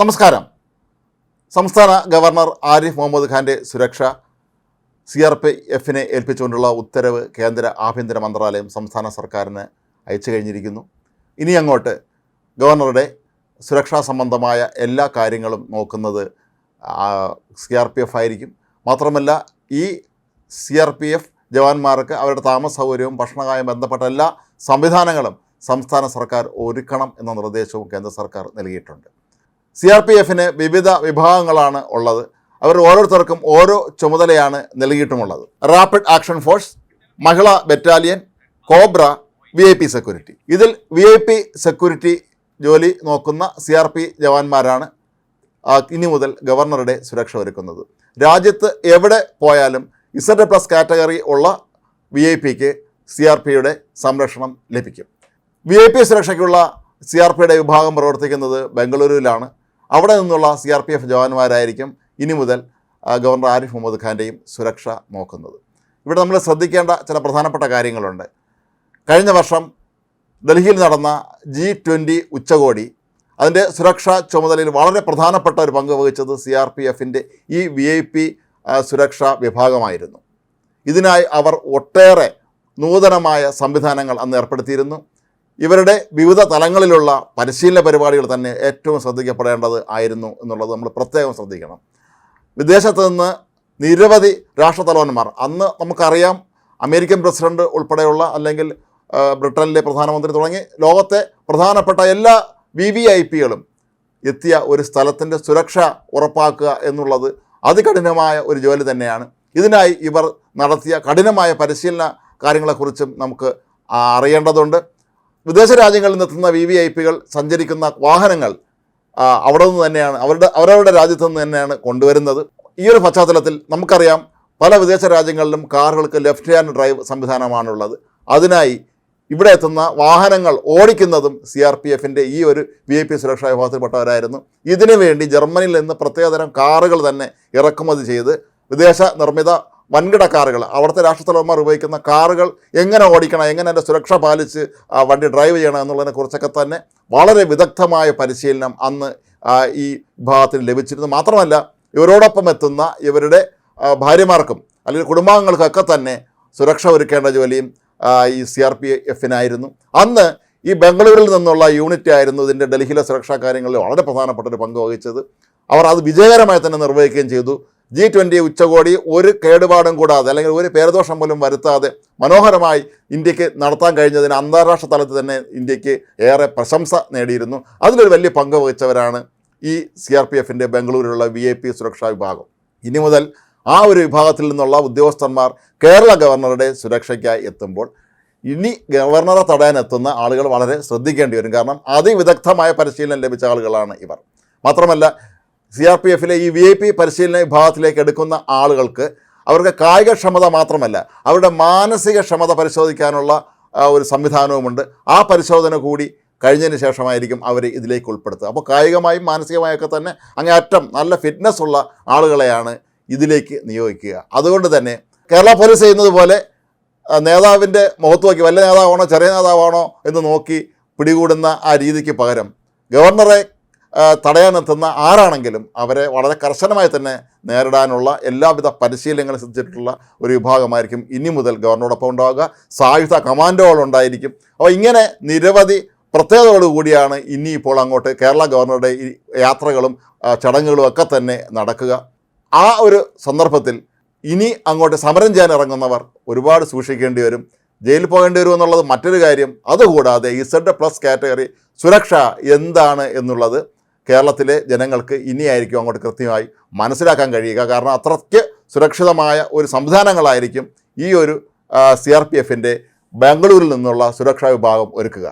നമസ്കാരം. സംസ്ഥാന ഗവർണർ ആരിഫ് മുഹമ്മദ് ഖാന്റെ സുരക്ഷ സി ആർ പി എഫിനെ ഏൽപ്പിച്ചുകൊണ്ടുള്ള ഉത്തരവ് കേന്ദ്ര ആഭ്യന്തര മന്ത്രാലയം സംസ്ഥാന സർക്കാരിന് അയച്ചു കഴിഞ്ഞിരിക്കുന്നു. ഇനി അങ്ങോട്ട് ഗവർണറുടെ സുരക്ഷാ സംബന്ധമായ എല്ലാ കാര്യങ്ങളും നോക്കുന്നത് സി ആർ പി എഫ് ആയിരിക്കും. മാത്രമല്ല ഈ സി ആർ പി എഫ് ജവാന്മാർക്ക് അവരുടെ താമസ സൗകര്യവും ഭക്ഷണവുമായി ബന്ധപ്പെട്ട എല്ലാ സംവിധാനങ്ങളും സംസ്ഥാന സർക്കാർ ഒരുക്കണം എന്ന നിർദ്ദേശവും കേന്ദ്ര സർക്കാർ നൽകിയിട്ടുണ്ട്. സി ആർ പി എഫിന് വിവിധ വിഭാഗങ്ങളാണ് ഉള്ളത്. അവർ ഓരോരുത്തർക്കും ഓരോ ചുമതലയാണ് നൽകിയിട്ടുമുള്ളത്. Rapid action force Mahila battalion cobra V I P security ഇതിൽ വി ഐ പി സെക്യൂരിറ്റി ജോലി നോക്കുന്ന സി ആർ പി ജവാന്മാരാണ് ഇനി മുതൽ ഗവർണറുടെ സുരക്ഷ ഒരുക്കുന്നത്. രാജ്യത്ത് എവിടെ പോയാലും ഇസഡ് പ്ലസ് കാറ്റഗറി ഉള്ള വി ഐ പിക്ക് സി ആർ പിയുടെ സംരക്ഷണം ലഭിക്കും. വി ഐ പി സുരക്ഷയ്ക്കുള്ള സി ആർ പിയുടെ വിഭാഗം പ്രവർത്തിക്കുന്നത് ബംഗളൂരുവിലാണ്. അവിടെ നിന്നുള്ള സി ആർ പി എഫ് ജവാന്മാരായിരിക്കും ഇനി മുതൽ ഗവർണർ ആരിഫ് മുഹമ്മദ് ഖാന്റെയും സുരക്ഷ നോക്കുന്നത്. ഇവിടെ നമ്മൾ ശ്രദ്ധിക്കേണ്ട ചില പ്രധാനപ്പെട്ട കാര്യങ്ങളുണ്ട്. കഴിഞ്ഞ വർഷം ഡൽഹിയിൽ നടന്ന ജി ട്വന്റി ഉച്ചകോടി അതിന്റെ സുരക്ഷാ ചുമതലയിൽ വളരെ പ്രധാനപ്പെട്ട ഒരു പങ്ക് വഹിച്ചത് സി ആർ പി എഫിന്റെ ഈ വി ഐ പി സുരക്ഷാ വിഭാഗമായിരുന്നു. ഇതിനായി അവർ ഒട്ടേറെ നൂതനമായ സംവിധാനങ്ങൾ അന്ന് ഏർപ്പെടുത്തിയിരുന്നു. ഇവരുടെ വിവിധ തലങ്ങളിലുള്ള പരിശീലന പരിപാടികൾ തന്നെ ഏറ്റവും ശ്രദ്ധിക്കപ്പെടേണ്ടത് ആയിരുന്നു എന്നുള്ളത് നമ്മൾ പ്രത്യേകം ശ്രദ്ധിക്കണം. വിദേശത്ത് നിന്ന് നിരവധി രാഷ്ട്രത്തലവന്മാർ അന്ന് നമുക്കറിയാം അമേരിക്കൻ പ്രസിഡന്റ് ഉൾപ്പെടെയുള്ള അല്ലെങ്കിൽ ബ്രിട്ടനിലെ പ്രധാനമന്ത്രി തുടങ്ങി ലോകത്തെ പ്രധാനപ്പെട്ട എല്ലാ വി വി ഐ പികളും എത്തിയ ഒരു സ്ഥലത്തിന്റെ സുരക്ഷ ഉറപ്പാക്കുക എന്നുള്ളത് അതികഠിനമായ ഒരു ജോലി തന്നെയാണ്. ഇതിനായി ഇവർ നടത്തിയ കഠിനമായ പരിശീലന കാര്യങ്ങളെക്കുറിച്ചും നമുക്ക് അറിയേണ്ടതുണ്ട്. വിദേശ രാജ്യങ്ങളിൽ നിന്നെത്തുന്ന വി വി ഐ പികൾ സഞ്ചരിക്കുന്ന വാഹനങ്ങൾ അവിടെ നിന്ന് തന്നെയാണ് അവരുടെ അവരവരുടെ രാജ്യത്ത് നിന്ന് തന്നെയാണ് കൊണ്ടുവരുന്നത്. ഈ ഒരു പശ്ചാത്തലത്തിൽ നമുക്കറിയാം പല വിദേശ രാജ്യങ്ങളിലും കാറുകൾക്ക് ലെഫ്റ്റ് ഹാൻഡ് ഡ്രൈവ് സംവിധാനമാണുള്ളത്. അതിനായി ഇവിടെ എത്തുന്ന വാഹനങ്ങൾ ഓടിക്കുന്നതും സി ആർ പി എഫിന്റെ ഈ ഒരു വി ഐ പി സുരക്ഷാ വിഭാഗത്തിൽപ്പെട്ടവരായിരുന്നു. ഇതിനുവേണ്ടി ജർമ്മനിയിൽ നിന്ന് പ്രത്യേകതരം കാറുകൾ തന്നെ ഇറക്കുമതി ചെയ്ത് വിദേശ നിർമ്മിത വൻകിട കാറുകൾ. അവിടുത്തെ രാഷ്ട്രത്തലവന്മാർ ഉപയോഗിക്കുന്ന കാറുകൾ എങ്ങനെ ഓടിക്കണം എങ്ങനെ അതിന്റെ സുരക്ഷ പാലിച്ച് വണ്ടി ഡ്രൈവ് ചെയ്യണം എന്നുള്ളതിനെ കുറിച്ചൊക്കെ തന്നെ വളരെ വിദഗ്ധമായ പരിശീലനം അന്ന് ഈ വിഭാഗത്തിന് ലഭിച്ചിരുന്നു. മാത്രമല്ല ഇവരോടൊപ്പം എത്തുന്ന ഇവരുടെ ഭാര്യമാർക്കും അല്ലെങ്കിൽ കുടുംബാംഗങ്ങൾക്കൊക്കെ തന്നെ സുരക്ഷ ഒരുക്കേണ്ട ജോലിയും ഈ സി ആർ പി എഫിനായിരുന്നു അന്ന് ഈ ബംഗളൂരിൽ നിന്നുള്ള യൂണിറ്റ് ആയിരുന്നു ഇതിന്റെ ഡൽഹിയിലെ സുരക്ഷാ കാര്യങ്ങളിൽ വളരെ പ്രധാനപ്പെട്ട ഒരു പങ്ക് വഹിച്ചത്. അവർ അത് വിജയകരമായി തന്നെ നിർവഹിക്കുകയും ചെയ്തു. ജി ട്വന്റി ഉച്ചകോടി ഒരു കേടുപാടും കൂടാതെ അല്ലെങ്കിൽ ഒരു പേരദോഷം പോലും വരുത്താതെ മനോഹരമായി ഇന്ത്യയ്ക്ക് നടത്താൻ കഴിഞ്ഞതിന് അന്താരാഷ്ട്ര തലത്തിൽ തന്നെ ഇന്ത്യയ്ക്ക് ഏറെ പ്രശംസ നേടിയിരുന്നു. അതിലൊരു വലിയ പങ്ക് വഹിച്ചവരാണ് ഈ സി ആർ പി എഫിന്റെ ബംഗളൂരിലുള്ള വി ഐ പി സുരക്ഷാ വിഭാഗം. ഇനി മുതൽ ആ ഒരു വിഭാഗത്തിൽ നിന്നുള്ള ഉദ്യോഗസ്ഥന്മാർ കേരള ഗവർണറുടെ സുരക്ഷയ്ക്കായി എത്തുമ്പോൾ ഇനി ഗവർണറെ തടയാൻ എത്തുന്ന ആളുകൾ വളരെ ശ്രദ്ധിക്കേണ്ടി വരും. കാരണം അതിവിദഗ്ധമായ പരിശീലനം ലഭിച്ച ആളുകളാണ് ഇവർ. മാത്രമല്ല സി ആർ പി എഫിലെ ഈ വി ഐ പി പരിശീലന വിഭാഗത്തിലേക്ക് എടുക്കുന്ന ആളുകൾക്ക് അവരുടെ കായികക്ഷമത മാത്രമല്ല അവരുടെ മാനസിക ക്ഷമത പരിശോധിക്കാനുള്ള ഒരു സംവിധാനവുമുണ്ട്. ആ പരിശോധന കൂടി കഴിഞ്ഞതിന് ശേഷമായിരിക്കും അവർ ഇതിലേക്ക് ഉൾപ്പെടുത്തുക. അപ്പോൾ കായികമായും മാനസികമായൊക്കെ തന്നെ അങ്ങേയറ്റം നല്ല ഫിറ്റ്നസ് ഉള്ള ആളുകളെയാണ് ഇതിലേക്ക് നിയോഗിക്കുക. അതുകൊണ്ട് തന്നെ കേരള പോലീസ് ചെയ്യുന്നത് പോലെ നേതാവിന്റെ മുഖത്ത് വലിയ നേതാവാണോ ചെറിയ നേതാവാണോ എന്ന് നോക്കി പിടികൂടുന്ന ആ രീതിക്ക് പകരം ഗവർണറെ തടയാനെത്തുന്ന ആരാണെങ്കിലും അവരെ വളരെ കർശനമായി തന്നെ നേരിടാനുള്ള എല്ലാവിധ പരിശീലനങ്ങളും സിദ്ധിച്ചിട്ടുള്ള ഒരു വിഭാഗമായിരിക്കും ഇനി മുതൽ ഗവർണറോടൊപ്പം ഉണ്ടാവുക. സായുധ കമാൻഡോകൾ ഉണ്ടായിരിക്കും. അപ്പോൾ ഇങ്ങനെ നിരവധി പ്രത്യേകതകളോടുകൂടിയാണ് ഇനിയിപ്പോൾ അങ്ങോട്ട് കേരള ഗവർണറുടെ യാത്രകളും ചടങ്ങുകളും ഒക്കെ തന്നെ നടക്കുക. ആ ഒരു സന്ദർഭത്തിൽ ഇനി അങ്ങോട്ട് സമരം ചെയ്യാൻ ഇറങ്ങുന്നവർ ഒരുപാട് സൂക്ഷിക്കേണ്ടി വരും. ജയിലിൽ പോകേണ്ടി വരും എന്നുള്ളത് മറ്റൊരു കാര്യം. അതുകൂടാതെ ഇസഡ് പ്ലസ് കാറ്റഗറി സുരക്ഷ എന്താണ് എന്നുള്ളത് കേരളത്തിലെ ജനങ്ങൾക്ക് ഇനിയായിരിക്കും അങ്ങോട്ട് കൃത്യമായി മനസ്സിലാക്കാൻ കഴിയുക. കാരണം അത്രയ്ക്ക് സുരക്ഷിതമായ ഒരു സംവിധാനങ്ങളായിരിക്കും ഈ ഒരു സി ആർ പി എഫിന്റെ ബാംഗ്ലൂരിൽ നിന്നുള്ള സുരക്ഷാ വിഭാഗം ഒരുക്കുക.